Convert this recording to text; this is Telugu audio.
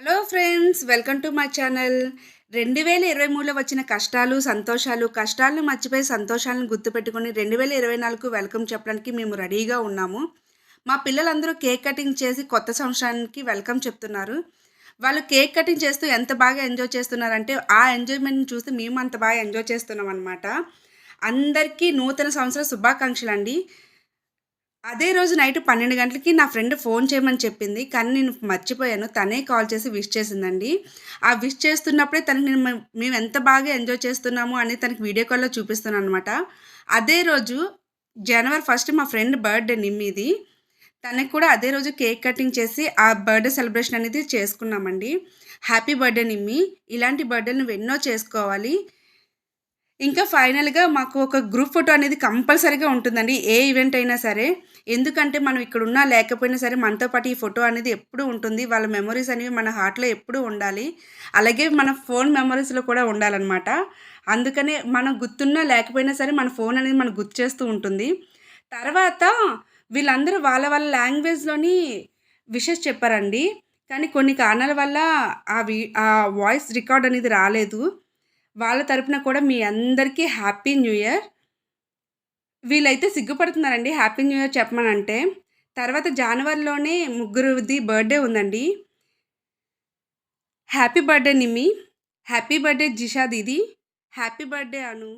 Hello friends welcome to my channel రెండు వేల ఇరవై మూడులో వచ్చిన కష్టాలు సంతోషాలు కష్టాలను మర్చిపోయి సంతోషాలను గుర్తుపెట్టుకొని రెండు వేల ఇరవై నాలుగు వెల్కమ్ చెప్పడానికి మేము రెడీగా ఉన్నాము. మా పిల్లలందరూ కేక్ కటింగ్ చేసి కొత్త సంవత్సరానికి వెల్కమ్ చెప్తున్నారు. వాళ్ళు కేక్ కటింగ్ చేస్తూ ఎంత బాగా ఎంజాయ్ చేస్తున్నారంటే ఆ ఎంజాయ్మెంట్ని చూసి మేము అంత బాగా ఎంజాయ్ చేస్తున్నాం అనమాట అందరికీ నూతన సంవత్సర శుభాకాంక్షలు అండి అదే రోజు నైట్ పన్నెండు గంటలకి నా ఫ్రెండ్ ఫోన్ చేయమని చెప్పింది కానీ నేను మర్చిపోయాను. తనే కాల్ చేసి విష్ చేసిందండి. ఆ విష్ చేస్తున్నప్పుడే తనకి నేను మేము ఎంత బాగా ఎంజాయ్ చేస్తున్నాము అని తనకి వీడియో కాల్లో చూపిస్తున్నాను అనమాట అదే రోజు జనవరి ఫస్ట్ మా ఫ్రెండ్ బర్త్డే నిమ్మిది తనకి కూడా అదే రోజు కేక్ కటింగ్ చేసి ఆ బర్త్డే సెలబ్రేషన్ అనేది చేసుకున్నామండి. హ్యాపీ బర్త్డే నిమ్మి ఇలాంటి బర్త్డేని నువ్వు ఎన్నో చేసుకోవాలి. ఇంకా ఫైనల్గా మాకు ఒక గ్రూప్ ఫోటో అనేది కంపల్సరీగా ఉంటుందండి. ఏ ఈవెంట్ అయినా సరే. ఎందుకంటే మనం ఇక్కడ ఉన్నా లేకపోయినా సరే మనతో పాటు ఈ ఫోటో అనేది ఎప్పుడూ ఉంటుంది. వాళ్ళ మెమరీస్ అనేవి మన హార్ట్లో ఎప్పుడూ ఉండాలి. అలాగే మన ఫోన్ మెమరీస్లో కూడా ఉండాలన్నమాట. అందుకనే మనం గుర్తున్నా లేకపోయినా సరే మన ఫోన్ అనేది మనం గుర్తు చేస్తూ ఉంటుంది. తర్వాత వీళ్ళందరూ వాళ్ళ వాళ్ళ లాంగ్వేజ్లోని విషెస్ చెప్పారండి. కానీ కొన్ని కారణాల వల్ల ఆ వి ఆ వాయిస్ రికార్డ్ అనేది రాలేదు. వాళ్ళ తరపున కూడా మీ అందరికీ హ్యాపీ న్యూ ఇయర్. వీళ్ళైతే సిగ్గుపడుతున్నారండి. హ్యాపీ న్యూ ఇయర్ చెప్పమనంటే. తర్వాత జనవరిలోనే ముగ్గురుది బర్త్డే ఉందండి. Happy birthday Nimi. Happy birthday Jisha didi happy birthday Anu.